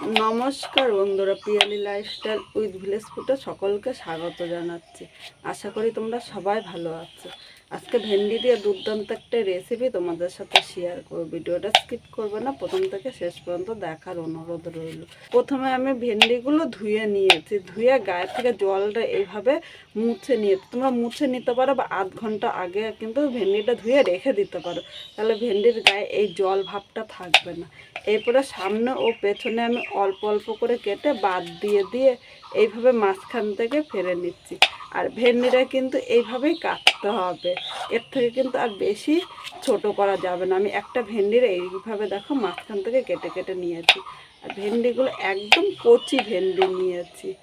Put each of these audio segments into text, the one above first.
নমস্কার বন্ধুরা, Piyali lifestyle with village ফুটে সকলকে স্বাগত জানাচ্ছি। আশা করি তোমরা সবাই ভালো আছো। আজকে ভেন্ডি দিয়ে দুর্দান্ত একটা রেসিপি তোমাদের সাথে শেয়ার করব। ভিডিওটা স্কিপ করবে না, প্রথম থেকে শেষ পর্যন্ত দেখার অনুরোধ রইল। প্রথমে আমি ভেন্ডিগুলো ধুয়ে নিয়েছি। ধুয়ে গায়ে থেকে জলটা এইভাবে মুছে নিয়েছি। তোমরা মুছে নিতে পারো বা আধ ঘণ্টা আগে কিন্তু ভেন্ডিটা ধুয়ে রেখে দিতে পারো। তাহলে ভেন্ডির গায়ে এই জল ভাবটা থাকবে না। এরপরে সামনে ও পেছনে আমি অল্প অল্প করে কেটে বাদ দিয়ে দিয়ে এইভাবে মাঝখান থেকে ফেলে নিচ্ছি। আর ভেন্ডিটা কিন্তু এইভাবেই কাটতে হবে। এর থেকে কিন্তু আর বেশি ছোট করা যাবে না। আমি একটা ভেন্ডির এইভাবে দেখো মাঝখান থেকে কেটে কেটে নিয়েছি। আর ভেন্ডিগুলো একদম কচি ভেন্ডি নিয়েছি।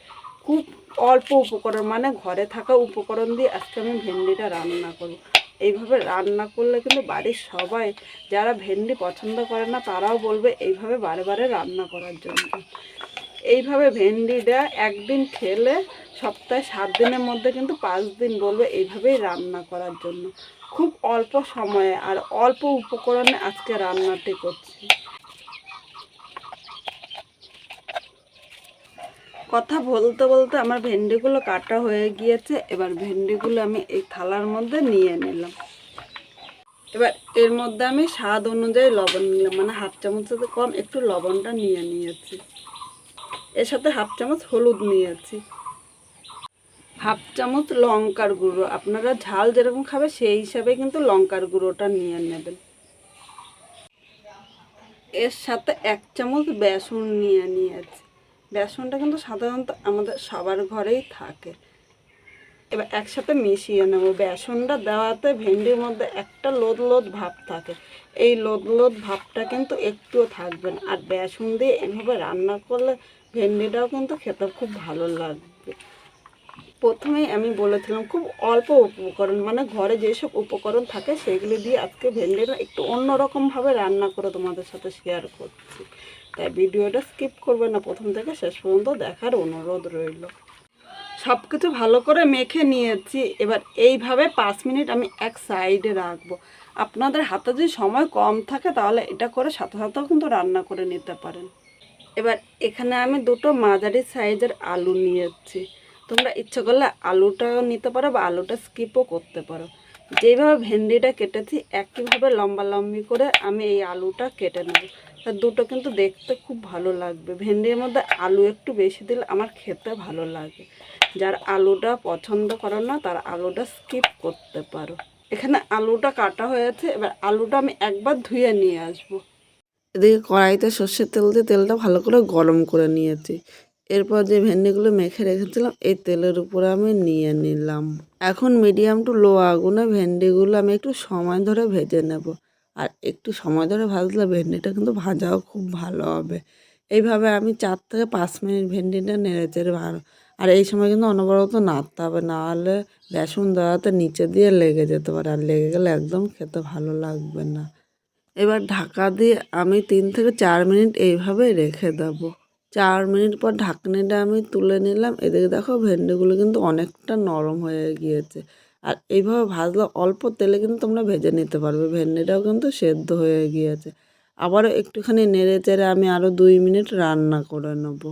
খুব অল্প উপকরণ মানে ঘরে থাকা উপকরণ দিয়ে আজকে আমি ভেন্ডিটা রান্না করব। এইভাবে রান্না করলে কিন্তু বাড়ির সবাই যারা ভেন্ডি পছন্দ করে না, তারাও বলবে এইভাবে বারে বারে রান্না করার জন্য। এইভাবে ভেন্ডিটা একদিন খেলে সপ্তাহে সাত দিনের মধ্যে কিন্তু পাঁচ দিন বলবে এইভাবেই রান্না করার জন্য। খুব অল্প সময়ে আর অল্প উপকরণে আজকে রান্নাটি করছি। কথা বলতে বলতে আমার ভেন্ডিগুলো কাটা হয়ে গিয়েছে। এবার ভেন্ডিগুলো আমি এই থালার মধ্যে নিয়ে নিলাম। এবার এর মধ্যে আমি স্বাদ অনুযায়ী লবণ নিলাম। মানে হাফ চামচের কম একটু লবণটা নিয়ে নিয়েছি। এর সাথে হাফ চামচ হলুদ নিয়েছি। হাফ চামচ লঙ্কার গুঁড়ো। আপনারা ঝাল যেরকম খাবে সেই হিসাবে কিন্তু লঙ্কার গুঁড়োটা নিয়ে নেবেন। এর সাথে এক চামচ বেসন নিয়ে নিয়েছি। বেসনটা কিন্তু সাধারণত আমাদের সবার ঘরেই থাকে। এবার একসাথে মিশিয়ে নেব। বেসনটা দেওয়াতে ভেন্ডির মধ্যে একটা লোদ লোদ ভাব থাকে। এই লোদ লোদ ভাবটা কিন্তু একটুও থাকবে না। আর বেসন দিয়ে এভাবে রান্না করলে ভেন্ডিটাও কিন্তু খেতে খুব ভালো লাগবে। প্রথমেই আমি বলেছিলাম, খুব অল্প উপকরণ মানে ঘরে যেসব উপকরণ থাকে সেগুলি দিয়ে আজকে ভেন্ডিটা একটু অন্যরকমভাবে রান্না করে তোমাদের সাথে শেয়ার করছি। তাই ভিডিওটা স্কিপ করবে না। প্রথম থেকে শেষ পর্যন্ত দেখার অনুরোধ রইল। সব কিছু ভালো করে মেখে নিয়েছি। এবার এইভাবে পাঁচ মিনিট আমি এক সাইডে রাখব। আপনাদের হাতে যদি সময় কম থাকে তাহলে এটা করে সাথে সাথেও কিন্তু রান্না করে নিতে পারেন। এবার এখানে আমি দুটো মাঝারি সাইজের আলু নিয়েছি। তোমরা ইচ্ছে করলে আলুটাও নিতে পারো বা আলুটা স্কিপও করতে পারো। যেইভাবে ভেন্ডিটা কেটেছি, একইভাবে লম্বা লম্বি করে আমি এই আলুটা কেটে নেব। তা দুটো কিন্তু দেখতে খুব ভালো লাগবে। ভেন্ডির মধ্যে আলু একটু বেশি দিলে আমার খেতে ভালো লাগে। যার আলুটা পছন্দ করো না, তার আলুটা স্কিপ করতে পারো। এখানে আলুটা কাটা হয়েছে, এবার আলুটা আমি একবার ধুয়ে নিয়ে আসব। এদিকে কড়াইতে সর্ষের তেল দিয়ে তেলটা ভালো করে গরম করে নিয়েছি। এরপর যে ভেন্ডিগুলো মেখে রেখেছিলাম, এই তেলের উপরে আমি নিয়ে নিলাম। এখন মিডিয়াম টু লো আগুনে ভেন্ডিগুলো আমি একটু সময় ধরে ভেজে নেব। আর একটু সময় ধরে ভাজলে ভেন্ডিটা কিন্তু ভাজাও খুব ভালো হবে। এইভাবে আমি চার থেকে পাঁচ মিনিট ভেন্ডিটা নেড়ে চেড়ে ভালো আর এই সময় কিন্তু অনবরত নাড়তে হবে না হলে বেসন দেওয়াতে নিচে দিয়ে লেগে যেতে পারে, আর লেগে গেলে একদম খেতে ভালো লাগবে না। এবার ঢাকা দিয়ে আমি তিন থেকে চার মিনিট এইভাবে রেখে দেবো। চার মিনিট পর ঢাকনিটা আমি তুলে নিলাম, এদিকে দেখো ভেন্ডিগুলো কিন্তু অনেকটা নরম হয়ে গিয়েছে। আর এইভাবে ভাজলে অল্প তেলে কিন্তু তোমরা ভেজে নিতে পারবে। ভেন্ডিটাও কিন্তু সেদ্ধ হয়ে গিয়েছে। আবারও একটুখানি নেড়ে চেড়ে আমি আরও দুই মিনিট রান্না করে নেব।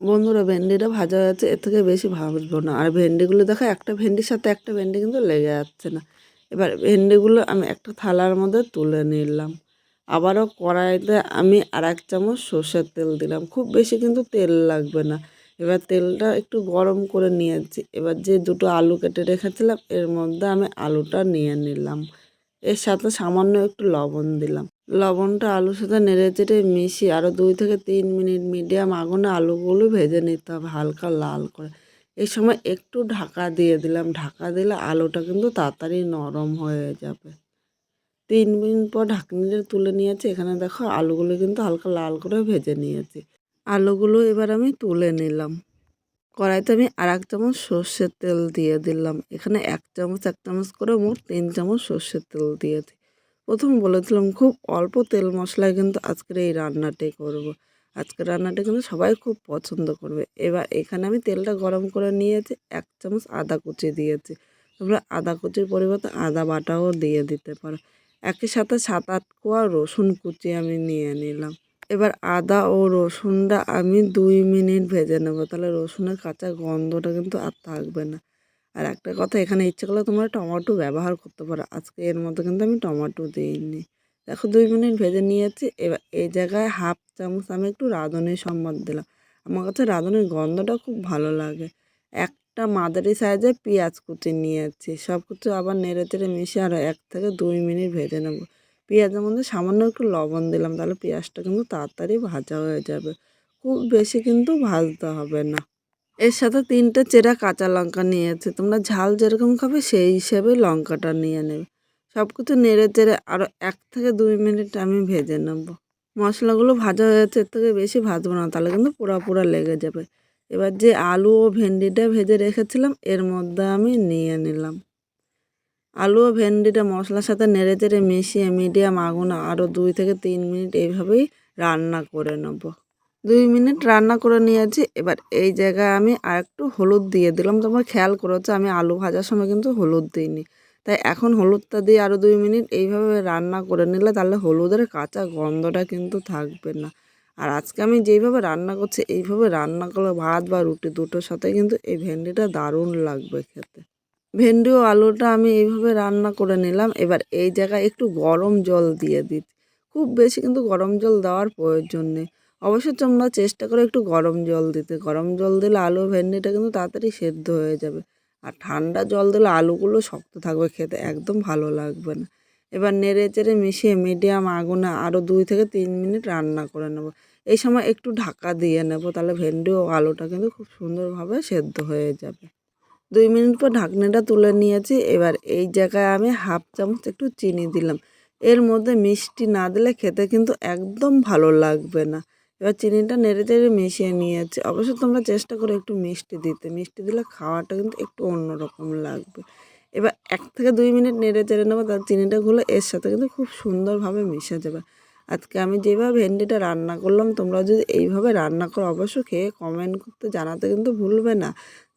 বন্ধুরা, ভেন্ডিটা ভাজা হয়েছে, এর থেকে বেশি ভাজবো না। আর ভেন্ডিগুলো দেখো, একটা ভেন্ডির সাথে একটা ভেন্ডি কিন্তু লেগে যাচ্ছে না। এবার ভেন্ডিগুলো আমি একটা থালার মধ্যে তুলে নিলাম। আবারও কড়াইতে আমি আর এক চামচ সর্ষের তেল দিলাম। খুব বেশি কিন্তু তেল লাগবে না। এবার তেলটা একটু গরম করে নিয়েছি। এবার যে দুটো আলু কেটে রেখেছিলাম, এর মধ্যে আমি আলুটা নিয়ে নিলাম। এর সাথে সামান্য একটু লবণ দিলাম। লবণটা আলুর সাথে নেড়ে চেড়ে মিশিয়ে আরও দুই থেকে তিন মিনিট মিডিয়াম আগুনে আলুগুলো ভেজে নিতে হবে হালকা লাল করে। এই সময় একটু ঢাকা দিয়ে দিলাম। ঢাকা দিলে আলুটা কিন্তু তাড়াতাড়ি নরম হয়ে যাবে। তিন মিনিট পর ঢাকনিটা তুলে নিয়েছি। এখানে দেখো আলুগুলো কিন্তু হালকা লাল করে ভেজে নিয়েছি। আলুগুলো এবার আমি তুলে নিলাম। কড়াইতে আমি আর এক চামচ সর্ষের তেল দিয়ে দিলাম। এখানে এক চামচ এক চামচ করে মোট তিন চামচ সর্ষের তেল দিয়েছি প্রথম বলেছিলাম, খুব অল্প তেল মশলায় কিন্তু আজকের এই রান্নাটাই করব। আজকের রান্নাটা কিন্তু সবাই খুব পছন্দ করবে। এবার এখানে আমি তেলটা গরম করে নিয়েছি, এক চামচ আদা কুচি দিয়েছি। তোমরা আদা কুচির পরিবর্তে আদা বাটাও দিয়ে দিতে পারো। একই সাথে সাত আট কোয়া রসুন কুচি আমি নিয়ে নিলাম। এবার আদা ও রসুনটা আমি দুই মিনিট ভেজে নেব। তাহলে রসুনের কাঁচা গন্ধটা কিন্তু আর থাকবে না। আর একটা কথা, এখানে ইচ্ছে করলে তোমরা টমেটো ব্যবহার করতে পারো। আজকে এর মধ্যে কিন্তু আমি টমেটো দিইনি। দেখো, দুই মিনিট ভেজে নিয়েছি। এবার এই জায়গায় হাফ চামচ আমি একটু রাঁধুনির সম্বাদ দিলাম। আমার কাছে রাঁধুনির গন্ধটা খুব ভালো লাগে। একটা মাদারি সাইজে পেঁয়াজ কুচি নিয়েছি। সব কিছু আবার নেড়ে চেড়ে মিশিয়ে আরও এক থেকে দুই মিনিট ভেজে নেব। পেঁয়াজের মধ্যে সামান্য একটু লবণ দিলাম, তাহলে পেঁয়াজটা কিন্তু তাড়াতাড়ি ভাজা হয়ে যাবে। খুব বেশি কিন্তু ভাজতে হবে না। এর সাথে তিনটে চেরা কাঁচা লঙ্কা নিয়েছে, তোমরা ঝাল যেরকম খাবে সেই হিসেবে লঙ্কাটা নিয়ে নেবে। সব কিছু নেড়ে চেড়ে আরও এক থেকে দুই মিনিট আমি ভেজে নেব। মশলাগুলো ভাজা হয়েছে এর থেকে বেশি ভাজবো না, তাহলে কিন্তু পোড়া পোড়া লেগে যাবে। এবার যে আলু ও ভেন্ডিটা ভেজে রেখেছিলাম, এর মধ্যে আমি নিয়ে নিলাম। আলু ও ভেন্ডিটা মশলার সাথে নেড়ে চেড়ে মিশিয়ে মিডিয়াম আগুনে আরও দুই থেকে তিন মিনিট এইভাবেই রান্না করে নেব। দুই মিনিট রান্না করে নিয়েছি। এবার এই জায়গায় আমি আর একটু হলুদ দিয়ে দিলাম। তোমরা খেয়াল করেছ, আমি আলু ভাজার সময় কিন্তু হলুদ দিইনি। তাই এখন হলুদটা দিয়ে আরও দুই মিনিট এইভাবে রান্না করে নিলে তাহলে হলুদের কাঁচা গন্ধটা কিন্তু থাকবে না। আর আজকে আমি যেইভাবে রান্না করছি, এইভাবে রান্না করলে ভাত বা রুটি দুটোর সাথে কিন্তু এই ভেন্ডিটা দারুণ লাগবে খেতে। ভেন্ডি ও আলুটা আমি এইভাবে রান্না করে নিলাম। এবার এই জায়গায় একটু গরম জল দিয়ে দিচ্ছি। খুব বেশি কিন্তু গরম জল দেওয়ার প্রয়োজন নেই। অবশ্যই তোমরা চেষ্টা করে একটু গরম জল দিতে। গরম জল দিলে আলু, ভেন্ডিটা কিন্তু তাড়াতাড়ি সেদ্ধ হয়ে যাবে। আর ঠান্ডা জল দিলে আলুগুলো শক্ত থাকবে, খেতে একদম ভালো লাগবে না। এবার নেড়ে চেড়ে মিশিয়ে মিডিয়াম আগুনে আরও দুই থেকে তিন মিনিট রান্না করে নেব। এই সময় একটু ঢাকা দিয়ে নেব, তাহলে ভেন্ডি ও আলুটা কিন্তু খুব সুন্দরভাবে সেদ্ধ হয়ে যাবে। দুই মিনিট পর ঢাকনিটা তুলে নিয়েছি। এবার এই জায়গায় আমি হাফ চামচ একটু চিনি দিলাম। এর মধ্যে মিষ্টি না দিলে খেতে কিন্তু একদম ভালো লাগবে না। এবার চিনিটা নেড়ে চেড়ে মিশিয়ে নিয়েছি। অবশ্যই তোমরা চেষ্টা করো একটু মিষ্টি দিতে। মিষ্টি দিলে খাওয়াটা কিন্তু একটু অন্যরকম লাগবে। এবার এক থেকে দুই মিনিট নেড়ে চেড়ে নেব তার চিনিটা গুলো এর সাথে কিন্তু খুব সুন্দরভাবে মিশে যাবে। আজকে আমি যেভাবে ভেন্ডিটা রান্না করলাম, তোমরা যদি এইভাবে রান্না করো অবশ্যই খেয়ে কমেন্ট করতে জানাতে কিন্তু ভুলবে না।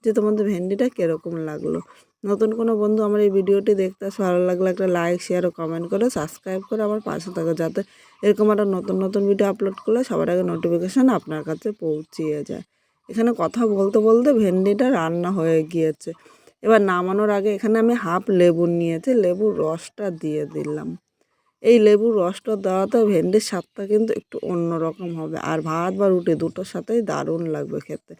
যে তোমাদের ভেন্ডিটা কীরকম লাগল। নতুন কোনো বন্ধু আমার এই ভিডিওটি দেখতে ভালো লাগলে একটা লাইক শেয়ার ও কমেন্ট করে সাবস্ক্রাইব করে আমার পাশে থাকো যাতে এরকম একটা নতুন নতুন ভিডিও আপলোড করলে সবার আগে নোটিফিকেশান আপনার কাছে পৌঁছিয়ে যায়। এখানে কথা বলতে বলতে ভেন্ডিটা রান্না হয়ে গিয়েছে। এবার নামানোর আগে এখানে আমি হাফ লেবু নিয়েছি, লেবুর রসটা দিয়ে দিলাম। এই লেবুর রসটা দেওয়াতে ভেন্ডির স্বাদটা কিন্তু একটু অন্যরকম হবে। আর ভাত বা রুটি দুটোর সাথেই দারুণ লাগবে খেতে।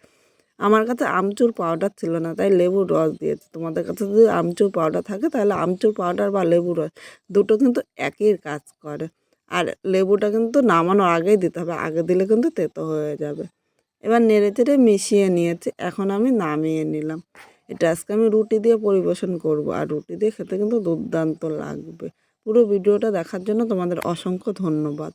আমার কাছে আমচুর পাউডার ছিল না, তাই লেবুর রস দিয়েছি। তোমাদের কাছে যদি আমচুর পাউডার থাকে, তাহলে আমচুর পাউডার বা লেবুর রস দুটো কিন্তু একই কাজ করে। আর লেবুটা কিন্তু নামানোর আগেই দিতে হবে, আগে দিলে কিন্তু তেতো হয়ে যাবে। এবার নেড়ে চেড়ে মিশিয়ে নিয়েছি, এখন আমি নামিয়ে নিলাম। এটা আজকে আমি রুটি দিয়ে পরিবেশন করব, আর রুটি দিয়ে খেতে কিন্তু দুর্দান্ত লাগবে। পুরো ভিডিওটা দেখার জন্য তোমাদের অসংখ্য ধন্যবাদ।